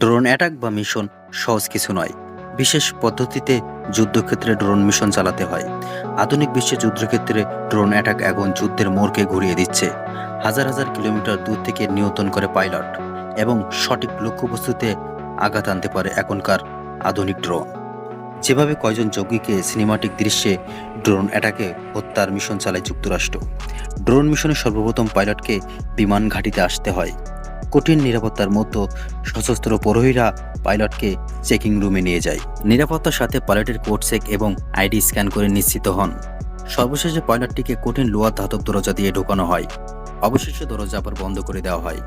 Drone attack বা mission সহজ কিছু নয়। বিশেষ পদ্ধতিতে যুদ্ধক্ষেত্রে ড্রোন মিশন চালাতে হয়। আধুনিক বিশ্বে যুদ্ধক্ষেত্রে ড্রোন অ্যাটাক এখন যুদ্ধের মোড়কে ঘুরিয়ে দিচ্ছে। হাজার হাজার কিলোমিটার দূর থেকে নিয়ন্ত্রণ করে পাইলট এবং সঠিক লক্ষ্যবস্তুতে আঘাত আনতে পারে এখনকার আধুনিক ড্রোন। যেভাবে কয়জন যোগীকে সিনেমাটিক দৃশ্যে ড্রোন অ্যাটাকে হত্যার মিশন চালায় যুক্তরাষ্ট্র, ড্রোন মিশনে সর্বপ্রথম পাইলটকে বিমান ঘাঁটিতে আসতে হয়। কঠিন নিরাপত্তার মধ্যে সশস্ত্র প্রহরীরা পাইলটকে চেকিং রুমে নিয়ে যায়। নিরাপত্তার সাথে পাইলটের কোড চেক এবং আইডি স্ক্যান করে নিশ্চিত হন। সর্বশেষে পাইলটটিকে কঠিন লোহার ধাতব দরজা দিয়ে ঢোকানো হয়। অবশেষে দরজা আবার বন্ধ করে দেওয়া হয়।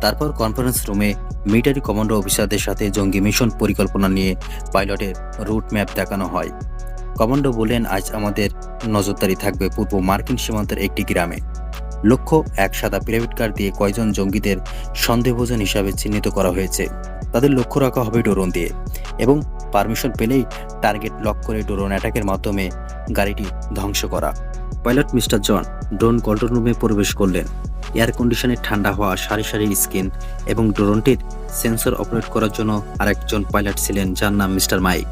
তারপর কনফারেন্স রুমে মিলিটারি কমান্ডো অফিসারদের সাথে জঙ্গি মিশন পরিকল্পনা নিয়ে পাইলটের রুট ম্যাপ দেখানো হয়। কমান্ডো বললেন, আজ আমাদের নজরদারি থাকবে পূর্ব মার্কিন সীমান্তের একটি গ্রামে। লক্ষ্য, এক সাদা প্রাইভেট কার দিয়ে কয়জন জঙ্গিদের সন্দেহভাজন হিসাবে চিহ্নিত করা হয়েছে। তাদের লক্ষ্য রাখা হবে ড্রোন দিয়ে এবং পারমিশন পেলেই টার্গেট লক করে ড্রোন অ্যাটাকের মাধ্যমে গাড়িটি ধ্বংস করা। Pilot mister John, drone control রুমে প্রবেশ করলেন। এয়ার কন্ডিশনে ঠান্ডা হওয়া সারি সারি স্কিন এবং ড্রোনটির সেন্সর অপারেট করার জন্য আরেকজন পাইলট ছিলেন, যার নাম মিস্টার মাইক।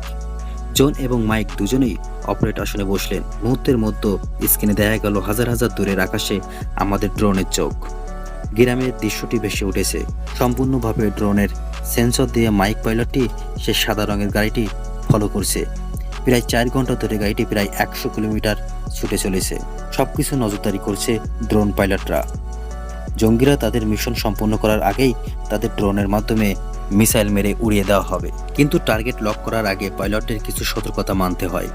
জন এবং মাইক দুজনেই অপারেট আসনে বসলেন। মুহূর্তের মধ্যে স্ক্রিনে দেখা গেল হাজার হাজার দূরের আকাশে আমাদের ড্রোনের চোখ। গ্রামের দৃশ্যটি ভেসে উঠেছে। সম্পূর্ণভাবে ড্রোনের সেন্সর দিয়ে মাইক পাইলটটি সে সাদা রঙের গাড়িটি ফলো করছে। প্রায় চার ঘণ্টা ধরে গাড়িটি প্রায় একশো কিলোমিটার ছুটে চলেছে। সবকিছু নজরদারি করছে ড্রোন পাইলটরা। জঙ্গিরা তাদের মিশন সম্পন্ন করার আগেই তাদের ড্রোনের মাধ্যমে মিসাইল মেরে উড়িয়ে দেওয়া হবে। কিন্তু টার্গেট লক করার আগে পাইলটের কিছু সতর্কতা মানতে হয়।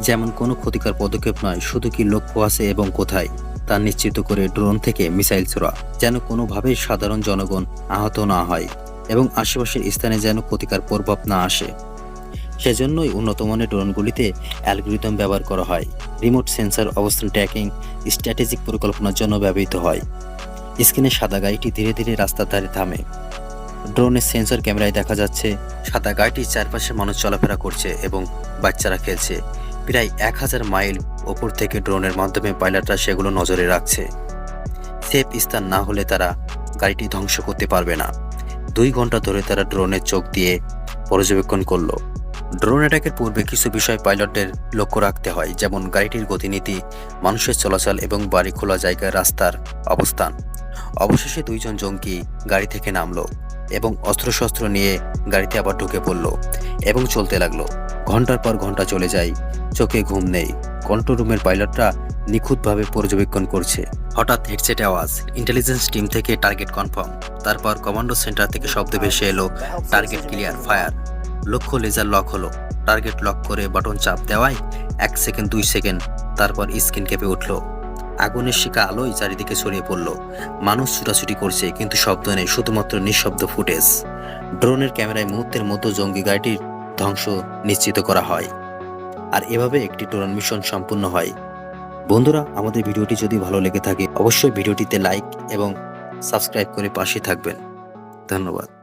যেমন কোনো ক্ষতিকর পদক্ষেপ নয়, শুধু কি লক্ষ্য আছে এবং কোথায়, তা নিশ্চিত করে ড্রোন থেকে মিসাইল ছোড়া, যেন কোনোভাবেই সাধারণ জনগণ আহত না হয় এবং আশেপাশের স্থানে যেন ক্ষতিকর প্রভাব না আসে। সেজন্যই উন্নত মানের ড্রোনগুলিতে অ্যালগোরিদম ব্যবহার করা হয়। রিমোট সেন্সর, অবস্থান ট্র্যাকিং, স্ট্র্যাটেজিক পরিকল্পনার জন্য ব্যবহৃত হয়। স্ক্রিনে সাদা গাড়িটি ধীরে ধীরে রাস্তার ধারে থামে। ড্রোনের সেন্সর ক্যামেরায় দেখা যাচ্ছে সাদা গাড়িটির চারপাশে মানুষ চলাফেরা করছে এবং বাচ্চারা খেলছে। প্রায় এক হাজার মাইল ওপর থেকে ড্রোনের মাধ্যমে পাইলটরা সেগুলো নজরে রাখছে। সেফ স্থান না হলে তারা গাড়িটি ধ্বংস করতে পারবে না। দুই ঘণ্টা ধরে তারা ড্রোনের চোখ দিয়ে পর্যবেক্ষণ করল। ড্রোন অ্যাটাকের পূর্বে কিছু বিষয় পাইলটদের লক্ষ্য রাখতে হয়, যেমন গাড়িটির গতিনীতি, মানুষের চলাচল এবং বাড়ি খোলা জায়গায় রাস্তার অবস্থান। অবশেষে দুইজন জঙ্গি গাড়ি থেকে নামলো। এবং অস্ত্রশস্ত্র নিয়ে গাড়িতে আবার ঢুকে পড়ল এবং চলতে লাগল। ঘণ্টার পর ঘণ্টা চলে যায়। চোখে ঘুম নেই। কন্ট্রোল রুমের পাইলটরা নিখুঁতভাবে পর্যবেক্ষণ করছে। হঠাৎ হেডসেট আওয়াজ ইন্টেলিজেন্স টিম থেকে টার্গেট কনফার্ম তারপর কমান্ডো সেন্টার থেকে শব্দ ভেসে এলো টার্গেট ক্লিয়ার ফায়ার লক্ষ্য লেজার লক হলো। টার্গেট লক করে বাটন চাপ দেওয়ায় এক সেকেন্ড, দুই সেকেন্ড, তারপর স্ক্রিন কেঁপে উঠল। আগুনের শিকা আলোয় চারিদিকে ছড়িয়ে পড়ল। মানুষ ছুটাছুটি করছে, কিন্তু শব্দ নেই, শুধুমাত্র নিঃশব্দ ফুটেজ। ড্রোনের ক্যামেরায় মুহূর্তের মতো জঙ্গি গাড়িটির ধ্বংস নিশ্চিত করা হয়। আর এভাবে একটি ড্রোন মিশন সম্পূর্ণ হয়। বন্ধুরা, আমাদের ভিডিওটি যদি ভালো লেগে থাকে, অবশ্যই ভিডিওটিতে লাইক এবং সাবস্ক্রাইব করে পাশে থাকবেন। ধন্যবাদ।